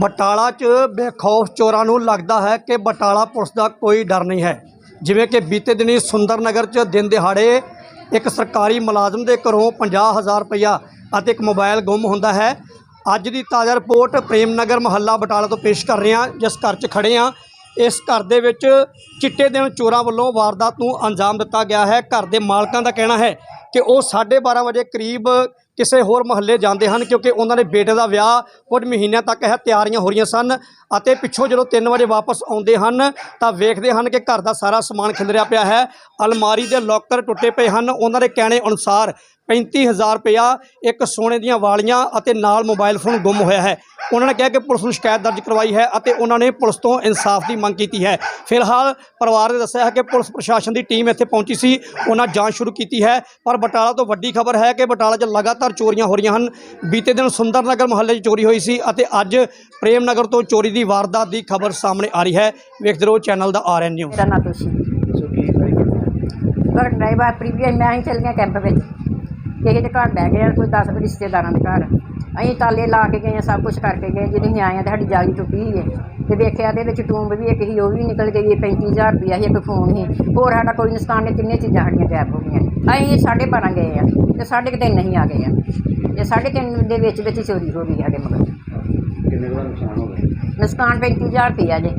ਬਟਾਲਾ 'ਚ ਬੇਖੌਫ ਚੋਰਾਂ ਨੂੰ ਲੱਗਦਾ ਹੈ ਕਿ ਬਟਾਲਾ ਪੁਲਿਸ ਦਾ ਕੋਈ ਡਰ ਨਹੀਂ ਹੈ। ਜਿਵੇਂ ਕਿ ਬੀਤੇ ਦਿਨੀ ਸੁੰਦਰ ਨਗਰ 'ਚ ਦਿਨ ਦਿਹਾੜੇ ਇੱਕ ਸਰਕਾਰੀ ਮੁਲਾਜ਼ਮ ਦੇ ਘਰੋਂ 50000 ਰੁਪਇਆ ਅਤੇ ਇੱਕ ਮੋਬਾਈਲ ਗੁੰਮ ਹੁੰਦਾ ਹੈ। ਅੱਜ ਦੀ ਤਾਜ਼ਾ ਰਿਪੋਰਟ ਪ੍ਰੇਮ ਨਗਰ ਮਹੱਲਾ ਬਟਾਲਾ ਤੋਂ ਪੇਸ਼ ਕਰ ਰਹੇ ਹਾਂ, ਜਿਸ ਘਰ 'ਚ ਖੜੇ ਹਾਂ। ਇਸ ਘਰ ਦੇ ਵਿੱਚ ਚਿੱਟੇ ਦਿਨ ਚੋਰਾਂ ਵੱਲੋਂ ਵਾਰਦਾਤ ਨੂੰ ਅੰਜਾਮ ਦਿੱਤਾ ਗਿਆ ਹੈ। ਘਰ ਦੇ ਮਾਲਕਾਂ ਦਾ ਕਹਿਣਾ ਹੈ ਕਿ ਉਹ 12:30 ਵਜੇ ਕਰੀਬ ਕਿਸੇ ਹੋਰ ਮਹੱਲੇ ਜਾਂਦੇ ਹਨ ਕਿਉਂਕਿ ਉਹਨਾਂ ਦੇ ਬੇਟੇ ਦਾ ਵਿਆਹ ਕੁਝ ਮਹੀਨਿਆਂ ਤੱਕ ਹੈ ਤਿਆਰੀਆਂ ਹੋ ਰਹੀਆਂ ਸਨ ਅਤੇ ਪਿੱਛੋਂ ਜਦੋਂ 3 ਵਜੇ ਵਾਪਸ ਆਉਂਦੇ ਹਨ ਤਾਂ ਵੇਖਦੇ ਹਨ ਕਿ ਘਰ ਦਾ ਸਾਰਾ ਸਮਾਨ ਖਿੰਦਰਿਆ ਪਿਆ ਹੈ, ਅਲਮਾਰੀ ਦੇ ਲੋਕਰ ਟੁੱਟੇ ਪਏ ਹਨ, ਉਹਨਾਂ ਦੇ ਕਹਿਣੇ ਅਨੁਸਾਰ 35000 ਰੁਪਇਆ ਇੱਕ ਸੋਨੇ ਦੀਆਂ ਵਾਲੀਆਂ ਅਤੇ ਨਾਲ ਮੋਬਾਈਲ ਫੋਨ ਗੁੰਮ ਹੋਇਆ ਹੈ। ਉਹਨਾਂ ਨੇ ਕਿਹਾ ਕਿ ਪੁਲਿਸ ਨੂੰ ਸ਼ਿਕਾਇਤ ਦਰਜ ਕਰਵਾਈ ਹੈ ਅਤੇ ਉਹਨਾਂ ਨੇ ਪੁਲਿਸ ਤੋਂ ਇਨਸਾਫ ਦੀ ਮੰਗ ਕੀਤੀ ਹੈ। ਫਿਲਹਾਲ ਪਰਿਵਾਰ ਨੇ ਦੱਸਿਆ ਹੈ ਕਿ ਪੁਲਿਸ ਪ੍ਰਸ਼ਾਸਨ ਦੀ ਟੀਮ ਇੱਥੇ ਪਹੁੰਚੀ ਸੀ ਉਹਨਾਂ ਜਾਂਚ ਸ਼ੁਰੂ ਕੀਤੀ ਹੈ ਪਰ ਬਟਾਲਾ ਤੋਂ ਵੱਡੀ ਖਬਰ ਹੈ ਕਿ ਬਟਾਲਾ 'ਚ ਲਗਾਤਾਰ ਚੋਰੀਆਂ ਹੋ ਰਹੀਆਂ ਹਨ। ਬੀਤੇ ਦਿਨ ਸੁੰਦਰ ਨਗਰ ਮੁਹੱਲੇ 'ਚ ਚੋਰੀ ਹੋਈ ਸੀ ਅਤੇ ਅੱਜ ਪ੍ਰੇਮ ਨਗਰ ਤੋਂ ਚੋਰੀ ਦੀ ਵਾਰਦਾਤ ਦੀ ਖਬਰ ਸਾਹਮਣੇ ਆ ਰਹੀ ਹੈ। ਵੇਖਦੇ ਰਹੋ ਚੈਨਲ ਦਾ ਆਰ ਐਨ ਨਿਊਜ਼। ਮੇਰਾ ਨਾਂ ਤੁਸ਼ੀ। ਪਰ ਡਰਾਈਵਰ ਪ੍ਰੀਵੀਅਸ ਮੈਂ ਹੀ ਚੱਲ ਗਿਆ ਕੈਂਪ ਵਿੱਚ। ਕਿਸੇ ਦੇ ਘਰ ਬਹਿ ਗਏ ਆ, ਕੋਈ 10 ਰਿਸ਼ਤੇਦਾਰਾਂ ਦੇ ਘਰ। ਅਸੀਂ ਤਾਲੇ ਲਾ ਕੇ ਗਏ ਆ ਸਭ ਕੁਝ ਕਰਕੇ ਗਏ। ਜਦੋਂ ਅਸੀਂ ਆਏ ਆ ਤੇ ਸਾਡੀ ਜਾਲੀ ਟੁੱਟੀ ਹੋਈ ਹੈ ਤੇ ਵੇਖਿਆ ਤੇ ਵਿੱਚ ਟੂੰਬ ਵੀ ਇੱਕ ਸੀ ਉਹ ਵੀ ਨਿਕਲ ਗਈ 35000 ਰੁਪਇਆ ਸੀ ਇੱਕ ਫੋਨ ਸੀ। ਹੋਰ ਸਾਡਾ ਕੋਈ ਨੁਕਸਾਨ ਨਹੀਂ ਤਿੰਨੇ ਚੀਜ਼ਾਂ ਸਾਡੀਆਂ ਗਾਇਬ ਹੋ ਗਈਆਂ। ਅਸੀਂ ਸਾਢੇ ਬਾਰਾਂ ਗਏ ਆ ਤੇ ਸਾਢੇ ਕੁ ਤਿੰਨ ਨਹੀਂ ਆ ਗਏ ਆ। ਤੇ ਸਾਢੇ ਤਿੰਨ ਦੇ ਵਿੱਚ ਵਿੱਚ ਹੀ ਚੋਰੀ ਹੋ ਗਈ ਸਾਡੇ ਮਗਰ। ਕਿੰਨੇ ਦਾ ਨੁਕਸਾਨ ਹੋ ਗਿਆ? ਨੁਕਸਾਨ 35000 ਰੁਪਇਆ ਜੇ।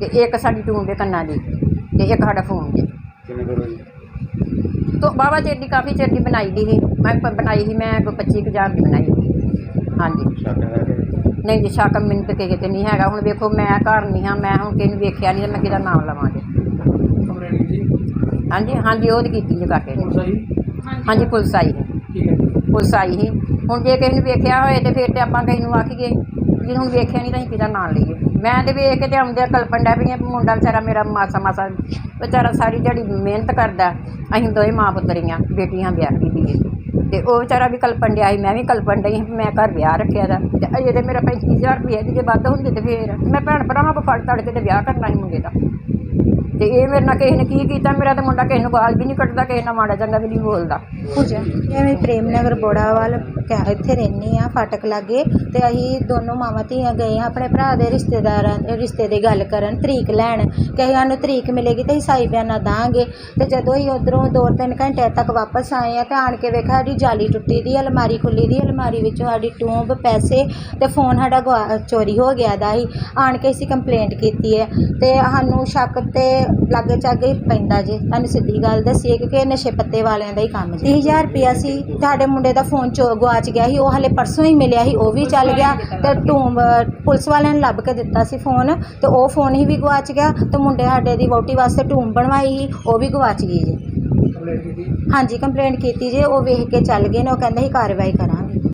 ਤੇ ਇੱਕ ਸਾਡੀ ਟੂੰਬ ਦੇ ਕੰਨਾਂ ਦੀ ਤੇ ਇੱਕ ਸਾਡਾ ਫੋਨ ਜੇ ਕਿੰਨੇ ਦਾ ਤੋ ਬਾਬਾ ਚਿਰ ਦੀ ਕਾਫੀ ਚਿਰ ਦੀ ਬਣਾਈ ਦੀ ਸੀ। ਮੈਂ ਬਣਾਈ ਸੀ ਮੈਂ ਕੋਈ 25000 ਦੀ ਬਣਾਈ ਹਾਂਜੀ। ਸ਼ੱਕ ਕਿ? ਨਹੀਂ ਜੀ ਸ਼ੱਕ ਮੈਨੂੰ ਤੇ ਕਿਸੇ ਤੇ ਨਹੀਂ ਹੈਗਾ। ਹੁਣ ਵੇਖੋ ਮੈਂ ਘਰ ਨਹੀਂ ਹਾਂ ਮੈਂ ਹੁਣ ਕਿਹਨੂੰ ਵੇਖਿਆ ਨਹੀਂ ਤੇ ਮੈਂ ਕਿਹਦਾ ਨਾਮ ਲਵਾਂ ਜੀ। ਹਾਂਜੀ ਹਾਂਜੀ ਉਹ ਤਾਂ ਕੀਤੀ ਜੀ ਕਾਕੇ ਨੇ। ਹਾਂਜੀ ਪੁਲਿਸ ਆਈ ਹੈ। ਪੁਲਿਸ ਆਈ ਸੀ। ਹੁਣ ਜੇ ਕਿਸੇ ਨੂੰ ਵੇਖਿਆ ਹੋਏ ਤੇ ਫਿਰ ਤੇ ਆਪਾਂ ਕਿਸੇ ਨੂੰ ਆਖੀਏ ਜੇ ਹੁਣ ਵੇਖਿਆ ਨਹੀਂ ਤਾਂ ਅਸੀਂ ਕਿਹਦਾ ਨਾਂ ਲਈਏ। ਮੈਂ ਤੇ ਵੇਖ ਕੇ ਤੇ ਆਉਂਦੇ ਕਲਪਨ ਡੈ ਵੀ ਮੁੰਡਾ ਵਿਚਾਰਾ ਮੇਰਾ ਮਾਸਾ ਮਾਸਾ ਵਿਚਾਰਾ ਸਾਰੀ ਦਿਹਾੜੀ ਮਿਹਨਤ ਕਰਦਾ। ਅਸੀਂ ਦੋਵੇਂ ਮਾਂ ਪੁੱਤਰੀਆਂ ਬੇਟੀਆਂ ਵਿਆਹ ਦੀ ਤੇ ਉਹ ਵਿਚਾਰਾ ਵੀ ਕਲਪਨ ਡਿਆ ਸੀ, ਮੈਂ ਵੀ ਕਲਪਣ ਡਈ ਸੀ ਵੀ ਮੈਂ ਘਰ ਵਿਆਹ ਰੱਖਿਆ ਦਾ। ਤੇ ਅਜੇ ਤੇ ਮੇਰਾ 35000 ਰੁਪਏ ਦੀ ਜੇ ਵੱਧ ਹੁੰਦੇ ਤੇ ਫੇਰ ਮੈਂ ਭੈਣ ਭਰਾਵਾਂ ਕੋ ਫੜ ਤੜ ਕੇ ਤੇ ਵਿਆਹ ਕਰਨਾ ਸੀ ਮੁੰਡੇ ਦਾ। ਤੇ ਇਹ ਮੇਰੇ ਨਾਲ ਕਿਸੇ ਨੇ ਕੀ ਕੀਤਾ, ਮੇਰਾ ਤਾਂ ਮੁੰਡਾ ਕਿਸੇ ਨੂੰ ਗਾਲ ਵੀ ਨਹੀਂ ਕੱਢਦਾ, ਕਿਸੇ ਨਾਲ ਮਾੜਾ ਚੰਗਾ ਵੀ ਨਹੀਂ ਬੋਲਦਾ। ਪੂਜਾ ਐਵੇਂ ਪ੍ਰੇਮ ਨਗਰ ਬੋੜਾਵਾਲ ਕਹਿ- ਇੱਥੇ ਰਹਿੰਦੀ ਆ, ਫਾਟਕ ਲਾਗੇ, ਤੇ ਅਸੀਂ ਦੋਨੋਂ ਮਾਵਾਂ ਧੀਆਂ ਗਏ ਆ, ਆਪਣੇ ਭਰਾ ਦੇ ਰਿਸ਼ਤੇਦਾਰਾਂ, ਰਿਸ਼ਤੇ ਦੀ ਗੱਲ ਕਰਨ, ਤਰੀਕ ਲੈਣ। ਕਿ ਅਸੀਂ ਸਾਨੂੰ ਤਰੀਕ ਮਿਲੇਗੀ ਤੇ ਅਸੀਂ ਸਾਈ ਬਿਆਨਾ ਦਾਂਗੇ। ਤੇ ਜਦੋਂ ਅਸੀਂ ਉਧਰੋਂ ਦੋ ਤਿੰਨ ਘੰਟੇ ਤੱਕ ਵਾਪਸ ਆਏ ਆ, ਤੇ ਆਣ ਕੇ ਵੇਖਿਆ ਸਾਡੀ ਜਾਲੀ ਟੁੱਟੀ ਦੀ, ਅਲਮਾਰੀ ਖੁੱਲੀ ਦੀ, ਅਲਮਾਰੀ ਵਿੱਚੋਂ ਸਾਡੀ ਟੂੰਬ, ਪੈਸੇ ਤੇ ਫੋਨ ਸਾਡਾ ਗੁਆ- ਚੋਰੀ ਹੋ ਗਿਆ ਦਾ ਸੀ। ਆਣ ਕੇ ਅਸੀਂ ਕੰਪਲੇਂਟ ਕੀਤੀ ਹੈ ਤੇ ਸਾਨੂੰ ਸ਼ੱਕ ਤੇ ਲਾਗੇ ਚਾਗੇ ਪੈਂਦਾ ਜੇ। ਤੁਹਾਨੂੰ ਸਿੱਧੀ ਗੱਲ ਦੱਸੀਏ ਕਿਉਂਕਿ ਇਹ ਨਸ਼ੇ ਪੱਤੇ ਵਾਲਿਆਂ ਦਾ ਹੀ ਕੰਮ ਜੀ। 30000 ਰੁਪਿਆ ਸੀ ਤੁਹਾਡੇ ਮੁੰਡੇ ਦਾ ਫੋਨ ਚੋ ਗਵਾਚ ਗਿਆ ਸੀ ਉਹ ਹਲੇ ਪਰਸੋਂ ਹੀ ਮਿਲਿਆ ਸੀ ਉਹ ਵੀ ਚੱਲ ਗਿਆ ਤੇ ਟੂਮ ਪੁਲਿਸ ਵਾਲਿਆਂ ਨੇ ਲੱਭ ਕੇ ਦਿੱਤਾ ਸੀ ਫੋਨ ਤੇ ਉਹ ਫੋਨ ਹੀ ਵੀ ਗਵਾਚ ਗਿਆ ਤੇ ਮੁੰਡੇ ਸਾਡੇ ਦੀ ਵੋਟੀ ਵਾਸਤੇ ਟੂਮ ਬਣਵਾਈ ਸੀ ਉਹ ਵੀ ਗਵਾਚ ਗਈ ਜੀ। ਹਾਂਜੀ ਕੰਪਲੇਂਟ ਕੀਤੀ ਜੇ ਉਹ ਵੇਖ ਕੇ ਚੱਲ ਗਏ ਨੇ ਉਹ ਕਹਿੰਦੇ ਸੀ ਕਾਰਵਾਈ ਕਰਾਂਗੇ।